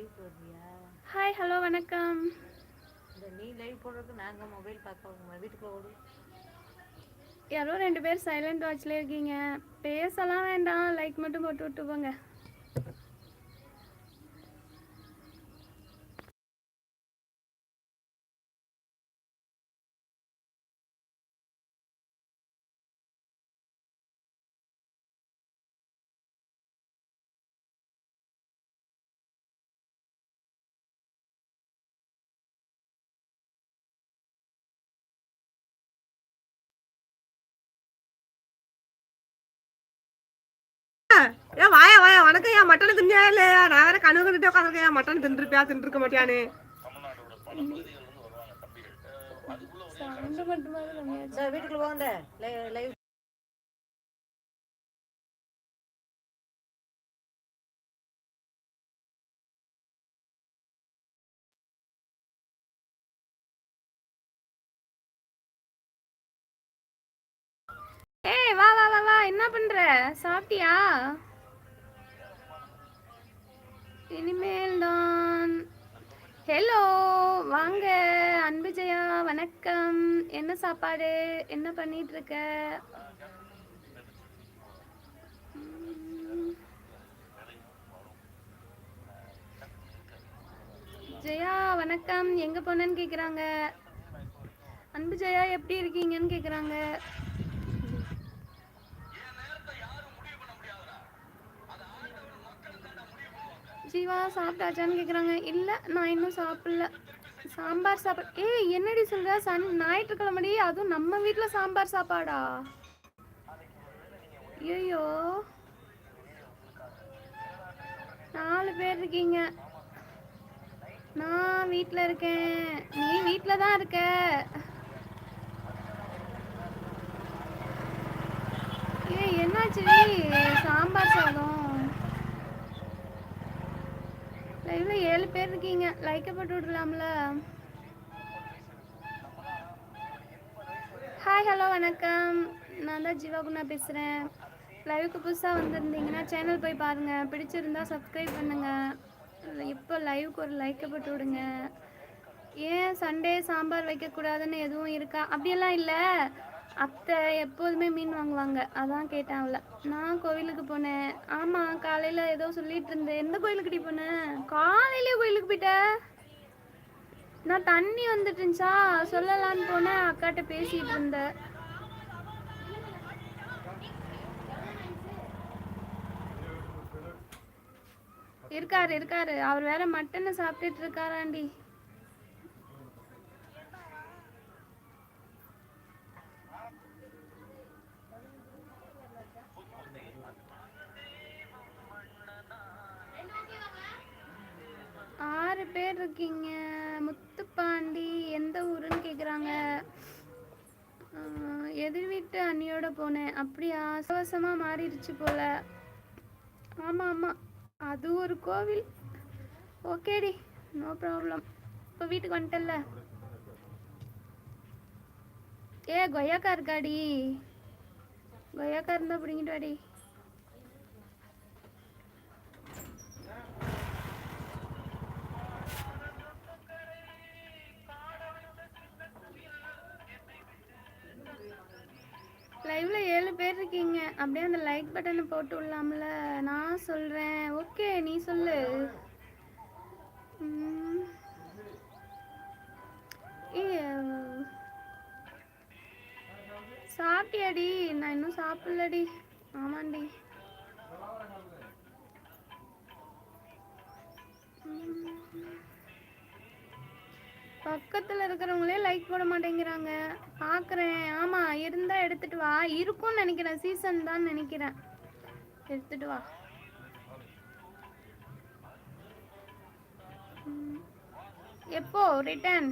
Live போடுறியா hi hello வணக்கம். இந்த நீ லைவ் போடுறதுக்கு நாங்க மொபைல் பார்க்க வீட்டுக்குள்ள ஓடு. யாரோ ரெண்டு பேர் சைலண்ட் வாட்ச்ல இருக்கீங்க. பேசலாம் வேண்டாம். லைக் மட்டும் போட்டு விட்டு போங்க ஏன் வாயா வாயா வணக்கம் ஏன் மட்டன் தின்னியா இல்லையா? நான் வேற கனவு கண்டுட்டு உட்காந்துருக்கேன். ஏன் மட்டன் தின்றுப்பியா தின்றுக்க மாட்டியான்னு. வீட்டுக்குள்ள போங்க லைவ் ஏய் வா வா என்ன பண்ற? சாப்பிட்டியா? இனிமேல் தான் ஹலோ வாங்க. அன்பு ஜெயா வணக்கம். என்ன சாப்பாடு? என்ன பண்ணிட்டு இருக்க ஜெயா வணக்கம். எங்க போனேன்னு கேக்குறாங்க? அன்பு ஜெயா எப்படி இருக்கீங்கன்னு கேக்குறாங்க. ஜீவா சாப்பிட்டாச்சான்னு கேட்குறாங்க இல்லை நான் இன்னும் சாப்பிடல. சாம்பார் சாப்பாடு ஏய் என்னடி சொல்கிற சன் ஞாயிற்றுக்கிழமடி அதுவும் நம்ம வீட்டில் சாம்பார் சாப்பாடா? ஐயோ நாலு பேர் இருக்கீங்க. நான் வீட்டில் இருக்கேன். நீ வீட்டில் தான் இருக்க. ஏய் என்னாச்சு சாம்பார் சாதம். லைவ்ல ஏழு பேர் இருக்கீங்க. லைக்கை போட்டு விடலாம்ல? ஹாய் ஹலோ வணக்கம். நான் தான் ஜீவா குணா பேசுகிறேன் லைவுக்கு புதுசாக வந்திருந்தீங்கன்னா சேனல் போய் பாருங்கள் பிடிச்சிருந்தா சப்ஸ்கிரைப் பண்ணுங்கள் இப்போ லைவுக்கு ஒரு லைக்கை போட்டு விடுங்க. ஏன் சண்டே சாம்பார் வைக்கக்கூடாதுன்னு எதுவும் இருக்கா? அப்படியெல்லாம் இல்லை. அத்தை எப்போதுமே மீன் வாங்குவாங்க. அதான் கேட்டேன் அவளை. நான் கோவிலுக்கு போனேன். ஆமாம் காலையில் ஏதோ சொல்லிட்டு இருந்தேன். எந்த கோயிலுக்குடி போனேன் காலையிலே கோயிலுக்கு போயிட்ட. நான் தண்ணி வந்துட்டு இருந்துச்சா சொல்லலான்னு போனேன். அக்காட்ட பேசிட்டு இருந்தேன். இருக்காரு இருக்காரு. அவர் வேற மட்டனை சாப்பிட்டுட்டு இருக்காராண்டி. பேர் இருக்கீங்க முத்துப்பாண்டி எந்த ஊருன்னு கேட்குறாங்க எதிர் வீட்டு அண்ணியோட போனேன். அப்படியா சவசமாக மாறிடுச்சு போல. ஆமாம் ஆமாம் அது ஒரு கோவில். ஓகேடி நோ ப்ராப்ளம் இப்போ வீட்டுக்கு வந்துட்டல்ல? ஏ கொய்யாக்கா இருக்காடி. கொய்யாக்கா இருந்தால் பிடிங்கிட்டு வாடி. லைவ்ல ஏழு பேர் இருக்கீங்க. அப்படியே அந்த லைக் பட்டனை போட்டு விடலாம்ல. நான் சொல்றேன். ஓகே நீ சொல்லு. ஏய், சாப்பிட்டியாடி? நான் இன்னும் சாப்பிடலடி. ஆமாண்டி. உம். பக்கத்துல இருக்கிறவங்களே லைக் போட மாட்டேங்கிறாங்க. பாக்குறேன். ஆமா இருந்தா எடுத்துட்டு வா. இருக்கும்னு நினைக்கிறேன். சீசன் தான் நினைக்கிறேன். எடுத்துட்டு வா. எப்போ? ரிட்டர்ன்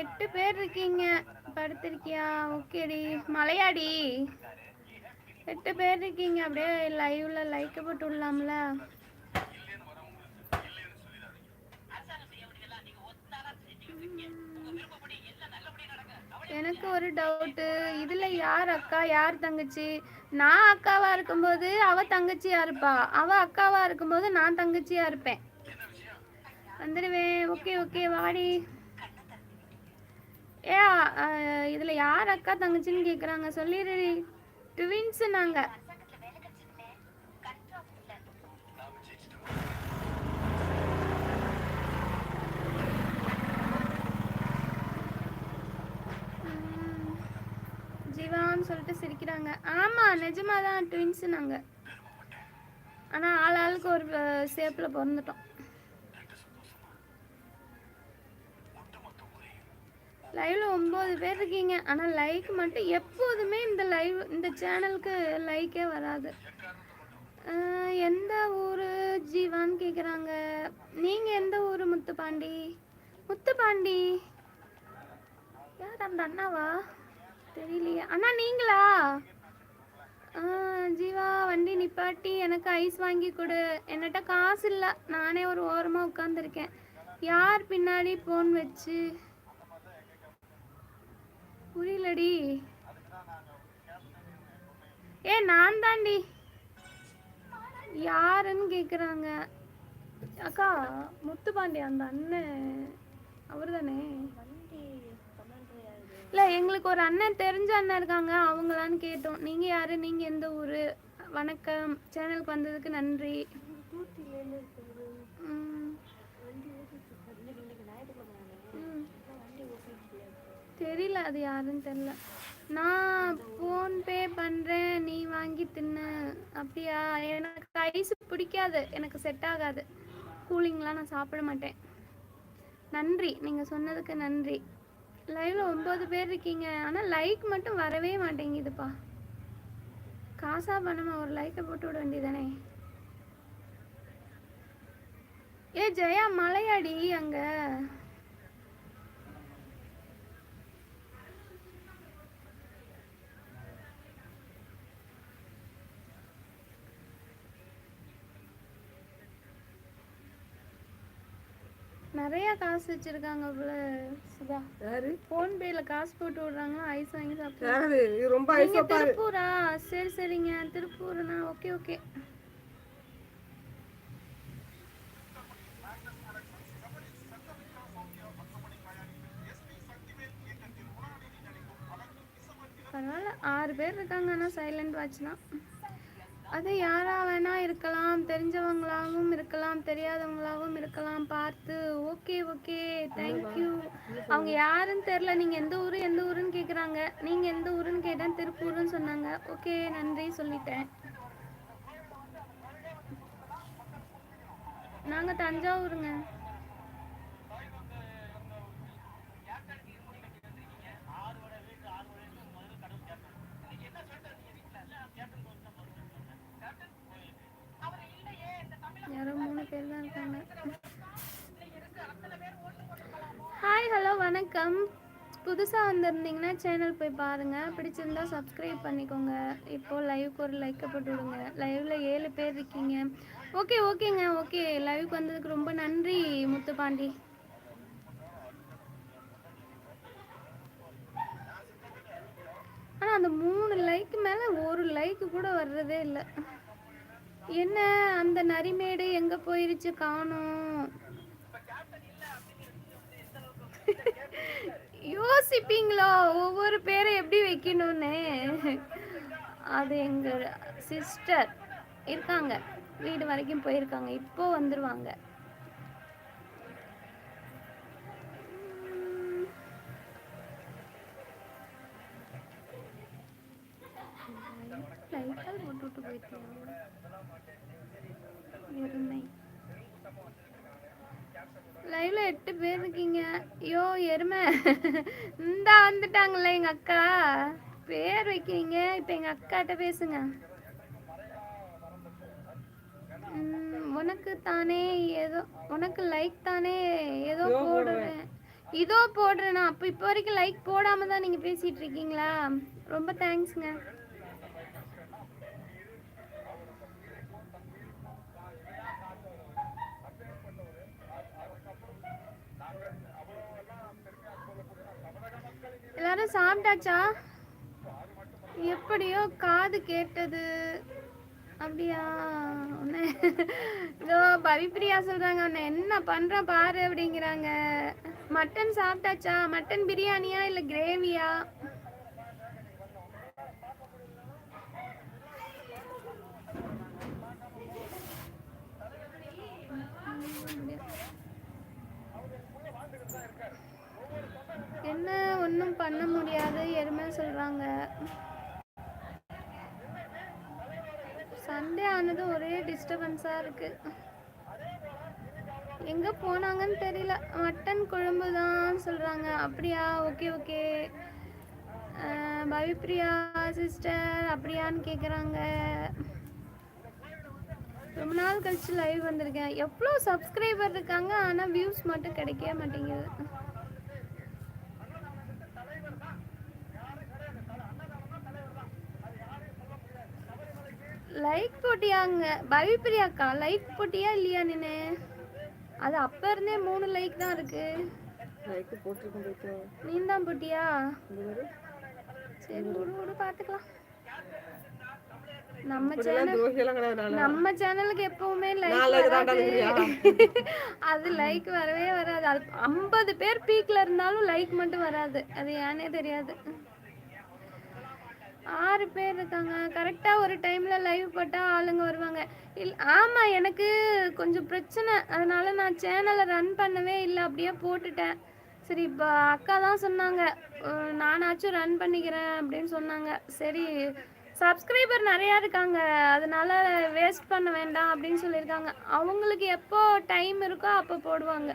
எட்டு பேர் இருக்கீங்க. படுத்திருக்கியா? ஓகேடி மலையாடி. எட்டு பேர் இருக்கீங்க. அப்படியே லைவ்ல லைக் போட்டு விடலாம்ல. எனக்கு ஒரு டவுட்டு. இதுல யார் அக்கா யார் தங்கச்சி? நான் அக்காவா இருக்கும்போது அவ தங்கச்சியா இருப்பா. அவ அக்காவா இருக்கும்போது நான் தங்கச்சியா இருப்பேன். வந்துடுவேன் ஓகே ஓகே வாடி. ஏ அஹ், இதுல யார் அக்கா தங்கச்சின்னு கேக்குறாங்க. சொல்லிடுறி ட்வின்ஸ் நாங்க ஜீவான்னு சொல்லிட்டு சிரிக்கிறாங்க. ஆமா நிஜமாதான் ட்வின்ஸ் நாங்க. ஆனா ஆள் ஆளுக்கு ஒரு சேப்ல பிறந்துட்டோம். லைவ்ல ஒம்பது பேர் இருக்கீங்க. ஆனா லைக் மட்டும் எப்போதுமே இந்த லைவ் இந்த சேனலுக்கு லைக்கே வராது. எந்த ஊரு ஜீவான்னு கேக்குறாங்க. நீங்க எந்த ஊரு முத்துப்பாண்டி? முத்துப்பாண்டி. யார் அந்த அண்ணாவா? தெரியலையே. அண்ணா நீங்களா? ஜீவா வண்டி நிப்பாட்டி எனக்கு ஐஸ் வாங்கி கொடு. என்னட்ட காசு இல்லை. நானே ஒரு ஓரமாக உட்காந்துருக்கேன் யார் பின்னாடி ஃபோன் வச்சு? புரியலடி. ஏ நான் தாண்டி யாருன்னு கேக்குறாங்க. அக்கா முத்துப்பாண்டி அந்த அண்ணன். அவர் தானே இல்லை எங்களுக்கு ஒரு அண்ணன் தெரிஞ்ச அண்ணன் இருக்காங்க. அவங்களான்னு கேட்டோம். நீங்கள் யார்? நீங்கள் எந்த ஊர்? வணக்கம். சேனலுக்கு வந்ததுக்கு நன்றி. தெரியல அது யாருன்னு தெரியல. நான் ஃபோன்பே பண்ணுறேன் நீ வாங்கி தின்னு. அப்படியா? எனக்கு ஐஸ் பிடிக்காது. எனக்கு செட் ஆகாது. கூலிங்லாம் நான் சாப்பிட மாட்டேன். நன்றி. நீங்கள் சொன்னதுக்கு நன்றி. லைவ்ல ஒன்பது பேர் இருக்கீங்க. ஆனா லைக் மட்டும் வரவே மாட்டேங்குதுப்பா. காசா பணமா ஒரு லைக்கை போட்டு விட வேண்டியதானே ஏ ஜெயா மலையாடி அங்க. நிறைய காசு வச்சிருக்காங்க போல சுதா. யாரு? ஃபோன் பேல காசு போட்டு விடுறாங்க ஐஸ் வாங்கி இது ரொம்ப ஐசப்பா திருப்பூரா? சரி சரிங்க. திருப்பூர்னா ஓகே ஓகே. பரவாயில்ல ஆறு பேர் இருக்காங்க. ஆனால் சைலண்ட் வாட்ச் தான். அது யாரா வேணா இருக்கலாம். தெரிஞ்சவங்களாகவும் இருக்கலாம். தெரியாதவங்களாகவும் இருக்கலாம். பார்த்து ஓகே ஓகே தேங்க்யூ அவங்க யாருன்னு தெரில நீங்க எந்த ஊரு எந்த ஊருன்னு கேக்குறாங்க. நீங்க எந்த ஊருன்னு கேட்டேன். திருப்பூர்னு சொன்னாங்க. ஓகே நன்றி சொல்லிட்டேன். நாங்க தஞ்சாவூருங்க யாரோ மூணு பேர் தான். இருக்காங்க ஹாய் ஹலோ வணக்கம். புதுசாக வந்திருந்தீங்கன்னா சேனல் போய் பாருங்கள் பிடிச்சிருந்தா சப்ஸ்கிரைப் பண்ணிக்கோங்க. இப்போது லைவுக்கு ஒரு லைக்கை போட்டு விடுங்க. லைவில் ஏழு பேர் இருக்கீங்க. ஓகே ஓகேங்க ஓகே லைவுக்கு வந்ததுக்கு ரொம்ப நன்றி முத்துப்பாண்டி. ஆனால் அந்த மூணு லைக்கு மேலே ஒரு லைக்கு கூட வர்றதே இல்லை. என்ன அந்த நரிமேடு எங்கே போயிருச்சு காணோம். யோசிப்பீங்களா? ஒவ்வொரு பேரை எப்படி வைக்கணும்னு? அது எங்க சிஸ்டர் இருக்காங்க. வீடு வரைக்கும் போயிருக்காங்க. இப்போ வந்துருவாங்க. லைட்டாக போயிருக்கேன் எருமை லைவ்ல எட்டு பேர் இருக்கீங்க. ஐயோ எருமை. இந்தா வந்துட்டாங்கல்ல எங்க அக்கா. பேர் வைக்கிறீங்க. இப்ப எங்க அக்காட்ட பேசுங்க. உனக்கு தானே ஏதோ உனக்கு லைக் தானே ஏதோ போடுறேன். இதோ போடுறேனா அப்ப இப்போ வரைக்கும் லைக் போடாம தான் நீங்க பேசிட்டு இருக்கீங்களா? ரொம்ப தேங்க்ஸ்ங்க எல்லாரும் சாப்பிட்டாச்சா? எப்படியோ காது கேட்டது. அப்படியா? உன்னை இதோ பவிப்பிரியா சொல்றாங்க உன்னை என்ன பண்ற பாரு அப்படிங்கிறாங்க. மட்டன் சாப்பிட்டாச்சா? மட்டன் பிரியாணியா? இல்ல கிரேவியா என்ன ஒன்றும் பண்ண முடியாது. எருமை சொல்கிறாங்க சண்டே ஆனது ஒரே டிஸ்டர்பன்ஸாக இருக்குது எங்கே போனாங்கன்னு தெரியல. மட்டன் குழம்பு தான் சொல்கிறாங்க அப்படியா? Okay okay. பவிப்ரியா சிஸ்டர் அப்படியான்னு கேட்குறாங்க ரொம்ப நாள் கழிச்சு லைவ் வந்திருக்கேன். எவ்வளோ சப்ஸ்கிரைபர் இருக்காங்க ஆனால் வியூஸ் மட்டும் கிடைக்கவே மாட்டேங்குது. லைக் போட்டியாங்க. பவிப்பிரியாக்கா லைக் போட்டியா இல்லையா நின்னு? அது அப்ப இருந்தே மூணு லைக் தான் இருக்கு. லைக்கு போட்டிருக்கோம் போயிட்டு நீ தான் போட்டியா? சரி விடு விடு பாத்துக்கலாம். நம்ம சேனல். நம்ம சேனலுக்கு எப்பவுமே லைக் வராது? அது லைக் வரவே வராது. அது ஐம்பது பேர் பீக்ல இருந்தாலும் லைக் மட்டும் வராது. அது ஏனே தெரியாது. ஆறு பேர் இருக்காங்க. கரெக்டா ஒரு டைம்ல லைவ் போட்டா ஆளுங்க வருவாங்க. இல் ஆமா எனக்கு கொஞ்சம் பிரச்சனை. அதனால நான் சேனலை ரன் பண்ணவே இல்லை. அப்படியே போட்டுட்டேன். சரி இப்போ அக்கா தான் சொன்னாங்க. நானாச்சும் ரன் பண்ணிக்கிறேன் அப்படின்னு சொன்னாங்க. சரி சப்ஸ்கிரைபர் நிறையா இருக்காங்க. அதனால வேஸ்ட் பண்ண வேண்டாம் அப்படின்னு சொல்லியிருக்காங்க. அவங்களுக்கு எப்போ டைம் இருக்கோ அப்போ போடுவாங்க.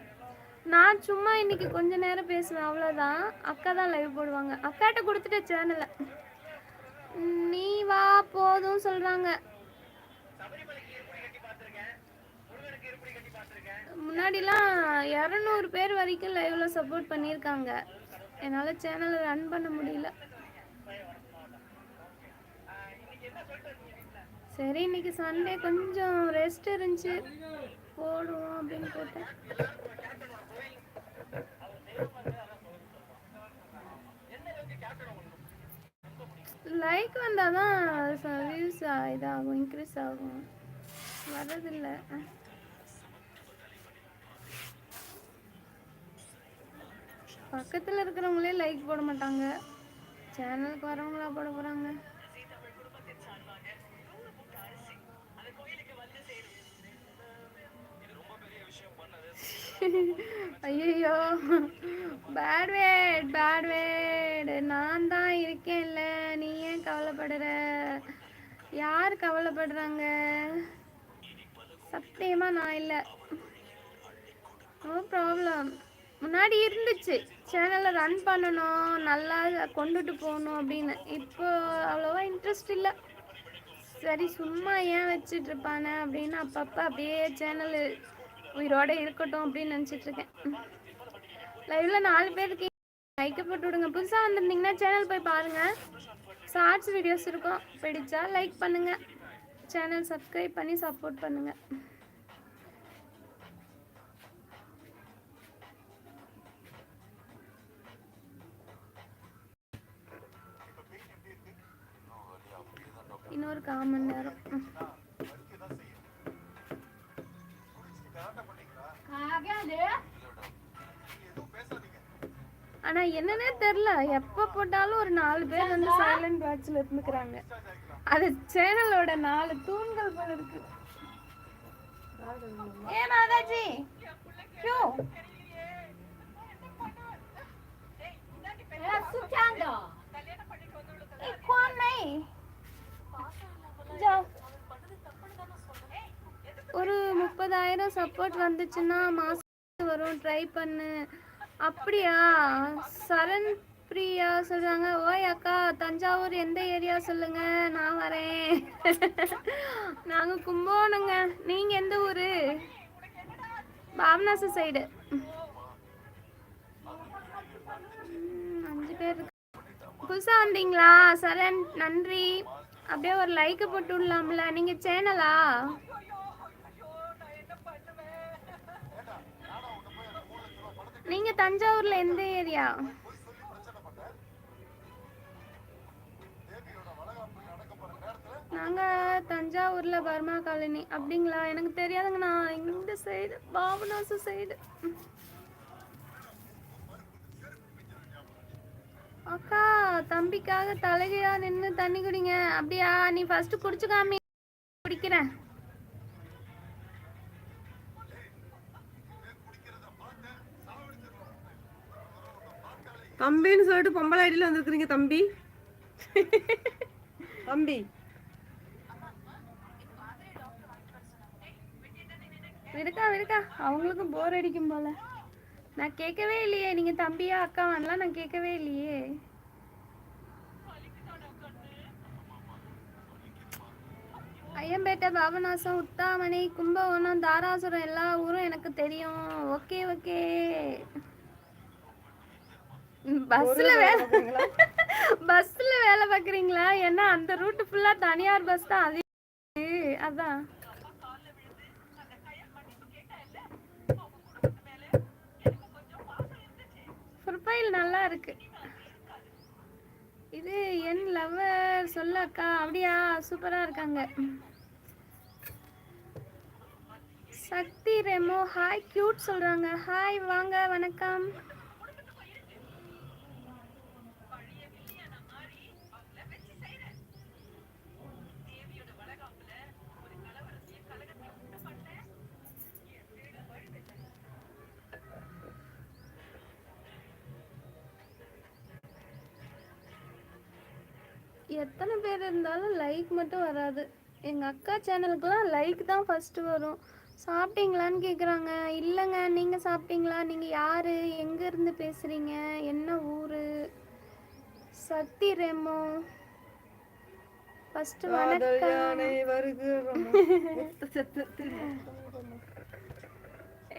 நான் சும்மா இன்னைக்கு கொஞ்ச நேரம் பேசுவேன். அவ்வளோதான் அக்கா தான் லைவ் போடுவாங்க. அக்காட்ட கொடுத்துட்டேன் சேனலை நீ வா போதும் சொல்றாங்க. முன்னாடிலாம் இரநூறு பேர் வரைக்கும் லைவ்ல சப்போர்ட் பண்ணியிருக்காங்க. என்னால் சேனலை ரன் பண்ண முடியல. சரி இன்னைக்கு சண்டே கொஞ்சம் ரெஸ்ட் இருந்துச்சு. போடுவோம் அப்படின்னு போட்டேன். லைக் வந்தால் தான் வியூஸ் இதாகும் இன்க்ரீஸ் ஆகும். வரதில்லை பக்கத்தில் இருக்கிறவங்களே லைக் போட மாட்டாங்க. சேனலுக்கு வரவங்களா போட போகிறாங்க ஐயோ பேட் வேட் பேட் வேட் நான் தான் இருக்கேன்ல. நீ ஏன் கவலைப்படுற? யார் கவலைப்படுறாங்க? சத்தியமா நான் இல்லை. நோ ப்ராப்ளம் முன்னாடி இருந்துச்சு. சேனலை ரன் பண்ணணும் நல்லா கொண்டுட்டு போகணும் அப்படின்னு. இப்போ அவ்வளோவா இன்ட்ரெஸ்ட் இல்லை. சரி சும்மா ஏன் வச்சிட்ருப்பானே அப்படின்னு அப்பப்போ அப்படியே சேனல் உயிரோட இருக்கட்டும் அப்படின்னு நினச்சிட்டு இருக்கேன். லைவ்ல நாலு பேருக்கு லைக்கை போட்டு விடுங்க. புதுசாக வந்திருந்தீங்கன்னா சேனல் போய் பாருங்க. ஷார்ட்ஸ் வீடியோஸ் இருக்கும். பிடிச்சா லைக் பண்ணுங்க. சேனல் சப்ஸ்கிரைப் பண்ணி சப்போர்ட் பண்ணுங்க. இன்னொரு கால் மணி நேரம். ஆனா என்னன்னே தெரியல எப்ப போட்டாலும் ஒரு நாலு பேர் வந்து சைலண்ட் வாட்ச்ல இருந்துக்கிறாங்க அது சேனலோட நாலு தூண்கள் போல இருக்கு ஏ மாதாஜி क्यों ए, कौन नहीं जाओ ஒரு முப்பதாயிரம் சப்போர்ட் வந்துச்சுன்னா மாசம் வரும். ட்ரை பண்ணு. அப்படியா? சரண் பிரியா சொல்றாங்க. ஓய் அக்கா தஞ்சாவூர் எந்த ஏரியா சொல்லுங்க? நான் வரேன். நாங்க கும்போணுங்க நீங்க எந்த ஊரு? பாபநாச சைடு அஞ்சு பேர் புதுசாக புதுசா வந்தீங்களா? சரண் நன்றி. அப்படியே ஒரு லைக் போட்டு விடலாம்ல. நீங்க சேனலா நீங்க தஞ்சாவூர்ல எந்த ஏரியா? நாங்க தஞ்சாவூர்ல பர்மா காலனி. அப்படிங்களா? எனக்கு தெரியாதுங்கண்ணா இந்த சைடு பாபநாசு சைடு அக்கா தம்பிக்காக தலைகீழா நின்று தண்ணி குடிங்க. அப்படியா? நீ ஃபர்ஸ்ட் குடிச்சு காமி குடிக்கிறேன். தம்பின்னு சொல்லிட்டு பொம்பளை ஐடியில் வந்துருக்குறீங்க தம்பி. தம்பி. விடுக்கா விடுக்கா. அவங்களுக்கும் போர் அடிக்கும் போல. நான் கேட்கவே இல்லையே. நீங்க தம்பியா அக்காவான்லாம் நான் கேட்கவே இல்லையே. ஐயம்பேட்டை பாபநாசம் உத்தாமணி கும்பகோணம் தாராசுரம் எல்லா ஊரும் எனக்கு தெரியும். Okay okay. பஸ்ல வேலை பஸ்ல வேலை பார்க்குறீங்களா ஏன்னா அந்த ரூட் ஃபுல்லா தனியார் பஸ் தான். அது அதான். ப்ரொஃபைல் நல்லா இருக்கு. இது என் லவர் சொல்ல அக்கா. அப்படியா? சூப்பரா இருக்காங்க. சக்தி ரெமோ ஹாய் கியூட் சொல்றாங்க. ஹாய் வாங்க வணக்கம். பேர் இருந்தாலும் லைக் மட்டும் வராது. எங்கள் அக்கா சேனலுக்குலாம் லைக் தான் ஃபஸ்ட்டு வரும். சாப்பிட்டீங்களான்னு கேட்குறாங்க இல்லைங்க நீங்கள் சாப்பிட்டீங்களா? நீங்கள் யார்? எங்கேருந்து பேசுகிறீங்க என்ன ஊர்? சக்தி ரெமோ. செத்து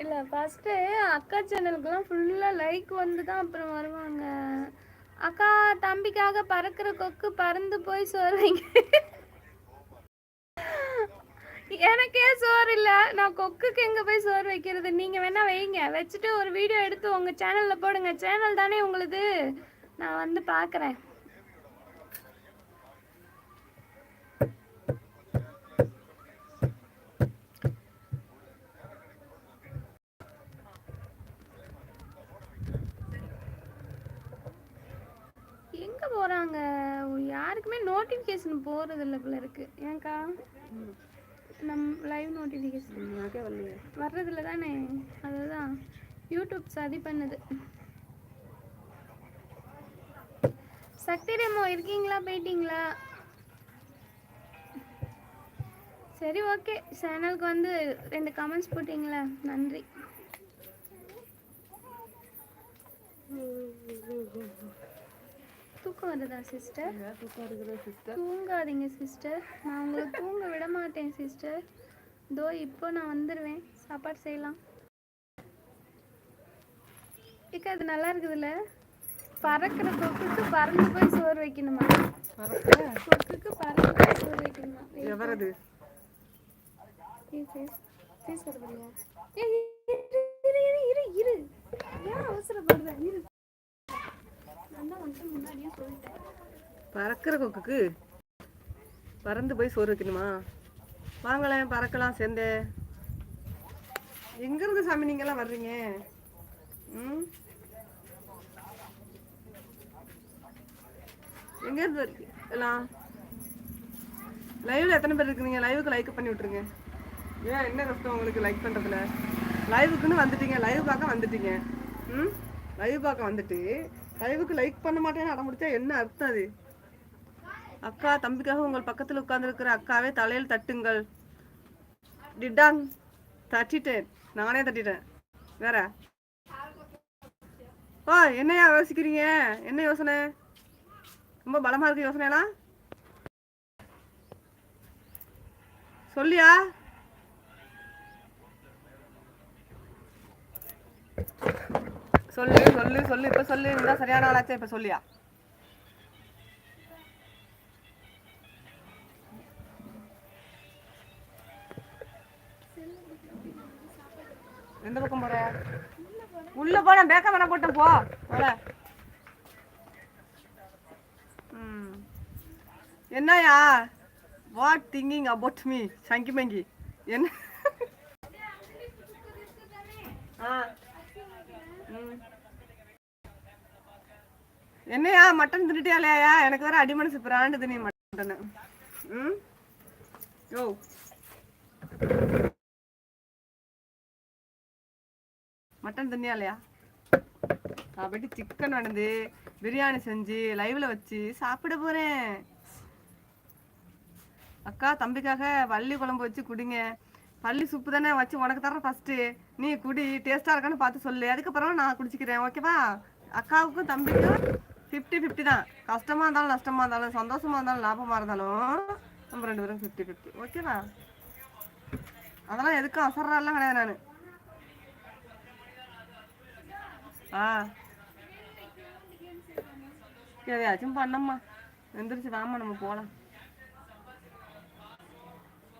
இல்லை ஃபஸ்ட்டு அக்கா சேனலுக்குலாம் ஃபுல்லாக லைக் வந்து தான் அப்புறம் வருவாங்க. அக்கா தம்பிக்காக பறக்கிற கொக்கு பறந்து போய் சோறு வைங்க எனக்கே சோறு இல்லை. நான் கொக்குக்கு எங்கே போய் சோறு வைக்கிறது? நீங்கள் வேணா வைங்க. வச்சுட்டு ஒரு வீடியோ எடுத்து உங்கள் சேனலில் போடுங்க. சேனல் தானே உங்களுது? நான் வந்து பார்க்குறேன் எங்கே யாருக்குமே நோட்டிஃபிகேஷன் போகிறதில்ல இல்லை போல இருக்கு. ஏன்க்கா நம் லைவ் நோட்டிஃபிகேஷன் வர்றதில்ல தானே? அதுதான். யூடியூப் சதி பண்ணுது. சக்தி ரெமோ இருக்கீங்களா? போயிட்டீங்களா? சரி ஓகே சேனலுக்கு வந்து ரெண்டு கமெண்ட்ஸ் போட்டிங்களா. நன்றி. தூக்கம் வருதா சிஸ்டர்? தூங்காதீங்க சிஸ்டர் நான் உங்களை தூங்க விட மாட்டேன் சிஸ்டர் தோ இப்போ நான் வந்துடுவேன் சாப்பாடு செய்யலாம். இக்கா அது நல்லா இருக்குதுல்ல? பறக்கிற கொக்குக்கு பறந்து போய் சோறு வைக்கணுமா? கொக்குக்கு பறந்து போய் சோறு வைக்கணுமா? எவரது? ஏய் இரு இரு இரு இரு. ஏன் அவசரப்படுற? இரு நான் தான் வந்துட்டு முன்னாடியே சொல்லிட்டேன் பறக்கிற கொக்குக்கு? பறந்து போய் சோறு வைக்கணுமா? வாங்களேன் பறக்கலாம் சேர்ந்து. எங்க இருந்து சாமி நீங்கள்லாம் வர்றீங்க? ம்? எங்க இருந்து எல்லாம்? லைவ்ல எத்தனை பேர் இருக்கிறீங்க? லைவுக்கு லைக் பண்ணி விட்டுருங்க. ஏன் என்ன கஷ்டம் உங்களுக்கு லைக் பண்றதுல? லைவுக்குன்னு வந்துட்டீங்க. லைவ் பார்க்க வந்துட்டீங்க. ம்? லைவ் பார்க்க வந்துட்டு லைவுக்கு லைக் பண்ண மாட்டேன்னு அடம் முடிச்சா என்ன அர்த்தம் அது? அக்கா தம்பிக்காக உங்கள் பக்கத்தில் உட்கார்ந்துருக்கிற அக்காவே தலையில் தட்டுங்கள். டிட்டாங் தட்டிட்டேன். நானே தட்டிட்டேன். வேற? ஓ என்னையா யோசிக்கிறீங்க? என்ன யோசனை? ரொம்ப பலமாக இருக்கு யோசனைலாம் சொல்லியா? சொல்லு சொல்லு சொல்லு. இப்ப சொல்லு இதுதான் சரியான ஆளாச்சே? இப்ப சொல்லியா? எந்த பக்கம் போற? உள்ள போ நான் பேக்க வேணா போட்டேன் போ. போல. ம். என்னய்யா? வாட் திங்கிங் அபவுட் மீ சங்கி மங்கி. என்ன? ஆ. என்னையா மட்டன் தின்னுட்டியா எனக்கு வேற அடிமனசு பிராண்டுது நீ மட்டன். ம்? யோ. மட்டன் தின்னியா இல்லையா? நான் போயிட்டு சிக்கன் வந்து பிரியாணி செஞ்சு லைவ்ல வச்சு சாப்பிட போறேன். அக்கா தம்பிக்காக வள்ளி குழம்பு வச்சு குடிங்க. பள்ளி சூப்பு தானே வச்சு உனக்கு தரேன் ஃபர்ஸ்ட்டு நீ குடி டேஸ்ட்டாக இருக்கான்னு பார்த்து சொல்லு. அதுக்கப்புறம் நான் குடிச்சிக்கிறேன் ஓகேவா அக்காவுக்கும் தம்பிக்கும் ஃபிஃப்டி ஃபிஃப்டி தான். கஷ்டமாக இருந்தாலும் நஷ்டமாக இருந்தாலும் சந்தோஷமாக இருந்தாலும் லாபமாக இருந்தாலும் நம்ம ரெண்டு பேரும் ஃபிஃப்டி ஃபிஃப்டி ஓகேவா அதெல்லாம் எதுக்கும் அசர்றாலாம் கிடையாது நான். ஆ. எதையாச்சும் பண்ணம்மா. எந்திரிச்சு வாமா நம்ம போகலாம்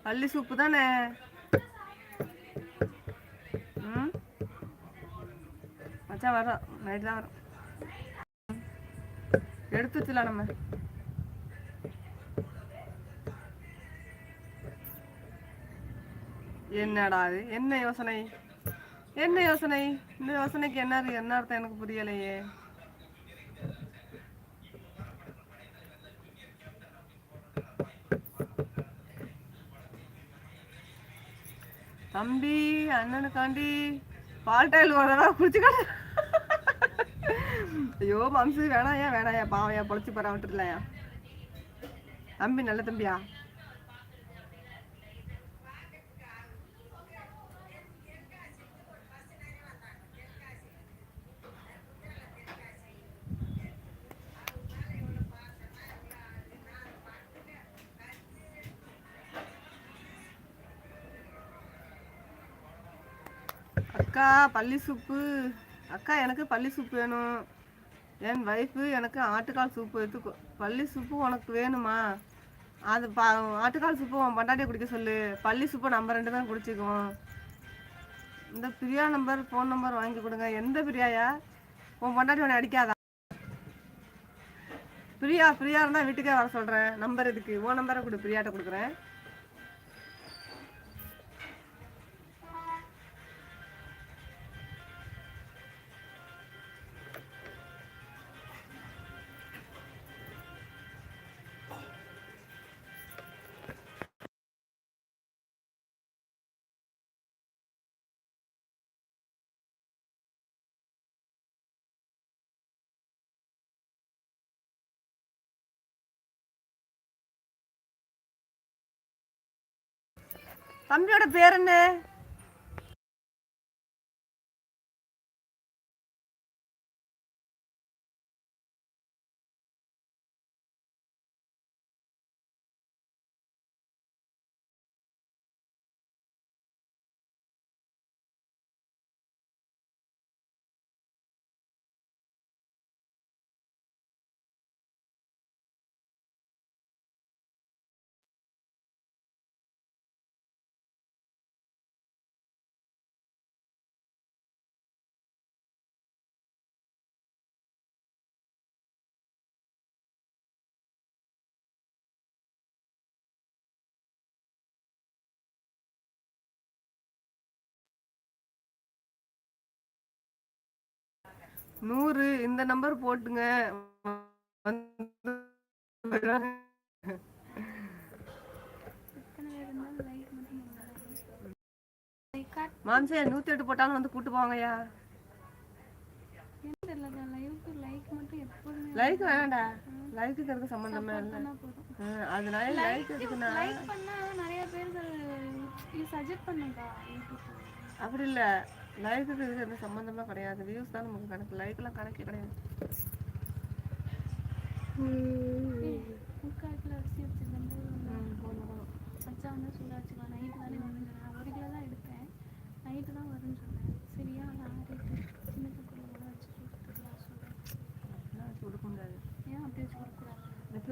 பள்ளி சூப்பு தானே ம் மச்சா வரோம். நைட் தான் வரோம். எடுத்து வச்சுலாம் நம்ம. என்னடா அது என்ன யோசனை? என்ன யோசனை? இந்த யோசனைக்கு என்ன என்ன அர்த்தம் எனக்கு புரியலையே. தம்பி அண்ணனுக்காண்டி பால் டைல் வரதா குடிச்சுக்காடு. ஐயோ மம்சு வேணாயா வேணாயா பாவையா பொழைச்சி போறா விட்டுருலையா தம்பி நல்ல தம்பியா? அக்கா பள்ளி சூப்பு. அக்கா எனக்கு பள்ளி சூப்பு வேணும். என் ஒய்ஃபு எனக்கு ஆட்டுக்கால் சூப்பு எடுத்து பள்ளி சூப்பு உனக்கு வேணுமா? அது பா ஆட்டுக்கால் சூப்பு உன் பொண்டாட்டியை குடிக்க சொல்லு. பள்ளி சூப்பு நம்ம ரெண்டு பேரும் குடிச்சிக்குவோம். இந்த பிரியா நம்பர் ஃபோன் நம்பர் வாங்கி கொடுங்க. எந்த பிரியாயா? உன் பொண்டாட்டி உன்னை அடிக்காதா? பிரியா பிரியா இருந்தால் வீட்டுக்கே வர சொல்கிறேன் நம்பர் இதுக்கு உன் நம்பரை கொடு பிரியாட்ட கொடுக்குறேன். தம்பியோட பேர் என்ன? நூறு இந்த நம்பர் போட்டுங்க. பேர் மாம்சே நூத்தி எட்டு போட்டாலும் வந்து கூட்டு லைவுக்கு லைக் மட்டும் எப்போதுமே லைக் வேணாம்டா லைக்கு இருக்க சம்மந்தமே இல்லை. அதனால லைக் பண்ணா நிறைய பேருக்கு இது சஜெக்ட் பண்ணுங்க. அப்படி இல்லை. லைக்குக்கு இதுக்கு எந்த சம்மந்தமே கிடையாது. வியூஸ் தான் நமக்கு கணக்கு. லைக்லாம் கணக்கே கிடையாது.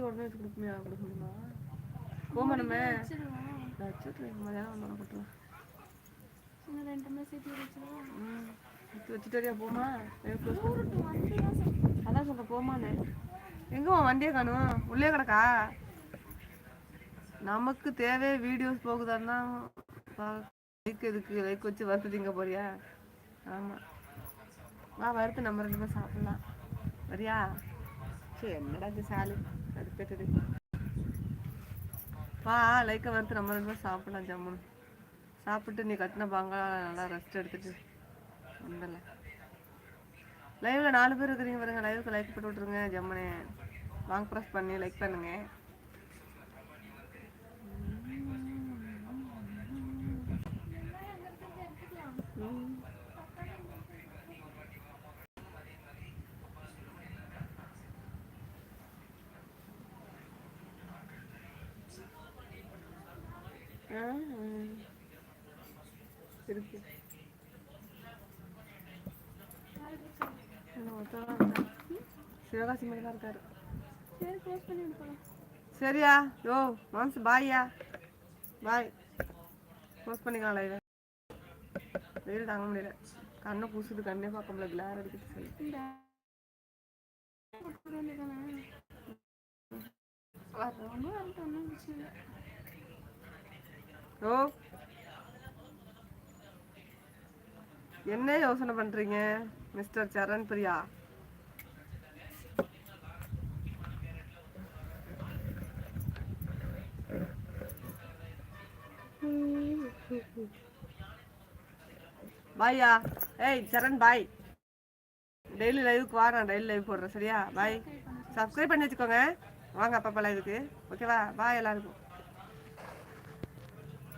உடனே கொடுக்க முடியாது. கொடுக்க முடியுமா போமா நம்ம. மதியானம் வந்தோட கொடுத்துலாம் சின்ன ரெண்டு மாதிரி சேர்த்து வச்சிருவா ம் வச்சு வச்சுட்டு போமா அதான் சொல்ல போமான்னு எங்க வண்டியை காணும்? உள்ளே கிடக்கா? நமக்கு தேவை வீடியோஸ் போகுதான்னா லைக் எதுக்கு? லைக் வச்சு வறுத்து திங்க போறியா? ஆமா. வா வறுத்து நம்ம ரெண்டு பேரும் சாப்பிடலாம். வரியா? சரி என்னடா இது சாலு? அடுப்பேட்டது வா லைக்கை வறுத்து நம்ம ரெண்டு பேரும் சாப்பிடலாம் ஜம்முன்னு. சாப்பிட்டு நீ கட்டின பங்களா நல்லா ரெஸ்ட் எடுத்துட்டு வந்துடல லைவ்ல நாலு பேர் இருக்கிறீங்க பாருங்க. லைவுக்கு லைக் போட்டு விட்ருங்க ஜம்மனே. வாங்க ப்ரெஸ் பண்ணி லைக் பண்ணுங்க. ம். இருக்கு. சிவகாசி மேலே தான் இருக்காரு. சரி க்ளோஸ் பண்ணி சரியா? யோ மாம்ஸ் பாய்யா. பாய். க்ளோஸ் பண்ணிக்கலாம் லைவ் வெயில் தாங்க முடியல. கண்ணை பூசுது கண்ணே பார்க்க முடியல. கிளார் அடிக்கிட்டு சொல்லி. இந்த போட வேண்டியதானே வரவங்க வரட்டும் ஒன்றும் பிரச்சனை இல்லை ஓ என்ன யோசனை பண்றீங்க மிஸ்டர் சரண் பிரியா பாய்யா. ஏய் சரண் பாய். டெய்லி லைவுக்கு வா நான் டெய்லி லைவ் போடுறேன் சரியா? பாய். சப்ஸ்கிரைப் பண்ணி வச்சுக்கோங்க. வாங்க அப்பப்போ லைவுக்கு ஓகேவா பாய் எல்லாருக்கும்.